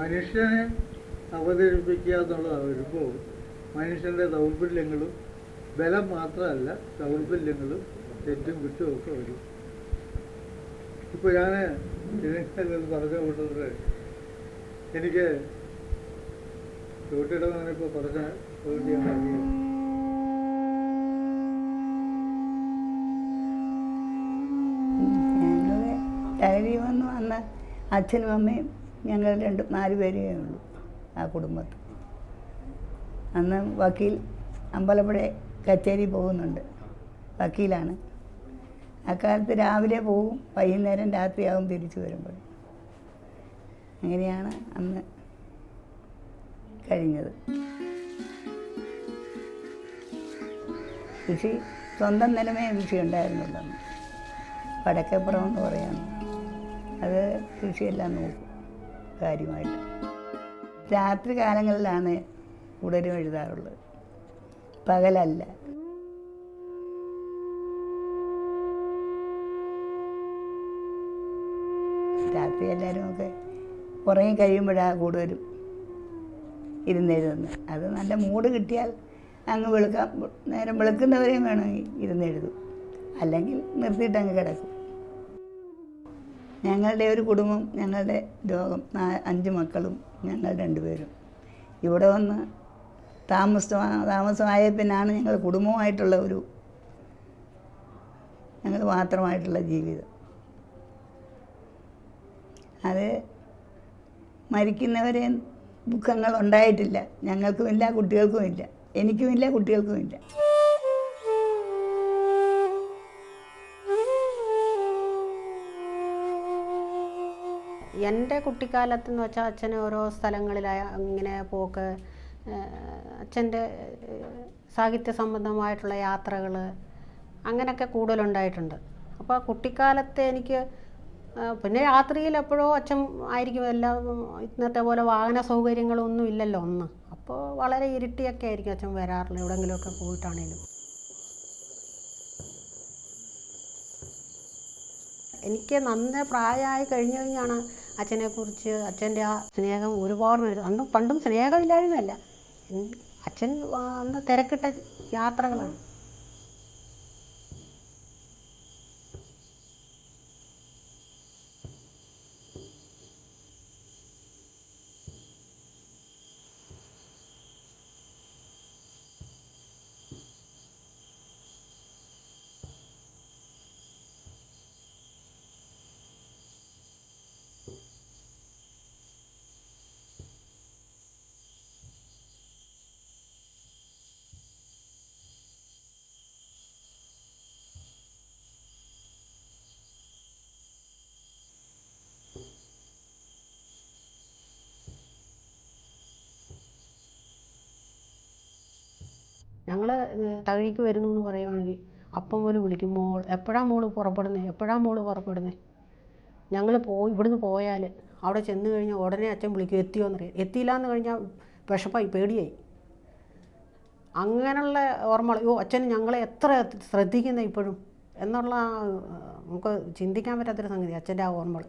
മനുഷ്യനെ അവതരിപ്പിക്കുക എന്നുള്ള വരുമ്പോൾ മനുഷ്യന്റെ ദൗർബല്യങ്ങളും ബലം മാത്രമല്ല ദൗർബല്യങ്ങളും തെറ്റും കുറ്റവും ഒക്കെ വരും. ഇപ്പോൾ ഞാൻ ഇതിനകത്ത് പറഞ്ഞ കൂട്ടത്തിൽ എനിക്ക് ചോട്ടിടമാണിപ്പോൾ പറഞ്ഞ അറിയാം ഞങ്ങൾ ഡയറി വന്ന് വന്ന അച്ഛനും അമ്മയും ഞങ്ങൾ രണ്ട് നാല് പേരേ ഉള്ളൂ ആ കുടുംബത്തിൽ. അന്ന് വക്കീൽ അമ്പലപ്പുഴ കച്ചേരി പോകുന്നുണ്ട്. വക്കീലാണ്. അക്കാലത്ത് രാവിലെ പോവും വൈകുന്നേരം രാത്രിയാവും തിരിച്ചു വരുമ്പോൾ. അങ്ങനെയാണ് അന്ന് കഴിഞ്ഞത്. കൃഷി സ്വന്തം നിലമേ കൃഷി ഉണ്ടായിരുന്നുള്ളൂ വടക്കേപ്പുറം എന്ന് പറയാം. അത് കൃഷിയെല്ലാം നോക്കും. കാര്യമായിട്ട്. രാത്രി കാലങ്ങളിലാണ് കൂടുതലും എഴുതാറുള്ളത്. പകലല്ല. രാത്രി എല്ലാവരും ഒക്കെ ഉറങ്ങി കഴിയുമ്പോഴാണ് കൂടുതലും ഇരുന്നെഴുതുന്നത് അത് നല്ല മൂഡ് കിട്ടിയാൽ അങ്ങ് വെളുക്കാൻ നേരം വെളുക്കുന്നവരെയും വേണമെങ്കിൽ ഇരുന്നെഴുതും അല്ലെങ്കിൽ നിർത്തിയിട്ട് അങ്ങ് കിടക്കും. ഞങ്ങളുടെ ഒരു കുടുംബം ഞങ്ങളുടെ രോഗം അഞ്ച് മക്കളും ഞങ്ങൾ രണ്ടുപേരും. ഇവിടെ വന്ന് താമസം താമസമായ പിന്നാണ് ഞങ്ങൾ കുടുംബമായിട്ടുള്ള ഒരു ഞങ്ങൾ മാത്രമായിട്ടുള്ള ജീവിതം. അത് മരിക്കുന്നവരെ ദുഃഖങ്ങൾ ഉണ്ടായിട്ടില്ല. ഞങ്ങൾക്കുമില്ല കുട്ടികൾക്കുമില്ല എനിക്കുമില്ല കുട്ടികൾക്കുമില്ല എന്റെ കുട്ടിക്കാലത്ത് എന്ന് വെച്ചാൽ അച്ഛൻ ഓരോ സ്ഥലങ്ങളിലായ ഇങ്ങനെ പോക്ക് അച്ഛന്റെ സാഹിത്യ സംബന്ധമായിട്ടുള്ള യാത്രകൾ അങ്ങനെയൊക്കെ കൂടുതലുണ്ടായിട്ടുണ്ട്. അപ്പോൾ കുട്ടിക്കാലത്ത് എനിക്ക് പിന്നെ രാത്രിയിൽ എപ്പോഴോ അച്ഛൻ ആയിരിക്കും എല്ലാം ഇന്നത്തെ പോലെ വാഹന സൗകര്യങ്ങളൊന്നും ഇല്ലല്ലോ ഒന്ന് അപ്പോൾ വളരെ ഇരുട്ടിയൊക്കെ ആയിരിക്കും അച്ഛൻ വരാറുള്ളത് എവിടെയെങ്കിലുമൊക്കെ പോയിട്ടാണേലും. എനിക്ക് നന്ന പ്രായമായി കഴിഞ്ഞു കഴിഞ്ഞാണ് അച്ഛനെക്കുറിച്ച് അച്ഛന്റെ ആ സ്നേഹം ഒരുപാട് നേരം അന്നും പണ്ടും സ്നേഹമില്ലായ്മയല്ല. അച്ഛൻ അന്ന് തിരക്കിട്ട യാത്രകളാണ്. ഞങ്ങൾ തകഴിക്ക് വരുന്നു എന്ന് പറയുകയാണെങ്കിൽ അപ്പം പോലും വിളിക്കും. മോൾ എപ്പോഴാണ് മോൾ പുറപ്പെടുന്നത് എപ്പോഴാണ് മോൾ പുറപ്പെടുന്നത് ഞങ്ങൾ പോയി ഇവിടുന്ന് പോയാൽ അവിടെ ചെന്ന് കഴിഞ്ഞാൽ ഉടനെ അച്ഛൻ വിളിക്കും എത്തിയോ എന്നറിയാം എത്തിയില്ല എന്ന് കഴിഞ്ഞാൽ വിഷപ്പായി പേടിയായി. അങ്ങനെയുള്ള ഓർമ്മകൾ അയ്യോ അച്ഛൻ ഞങ്ങളെ എത്ര ശ്രദ്ധിക്കുന്ന ഇപ്പോഴും? എന്നുള്ള നമുക്ക് ചിന്തിക്കാൻ പറ്റാത്തൊരു സംഗതി അച്ഛന്റെ ആ ഓർമ്മകൾ.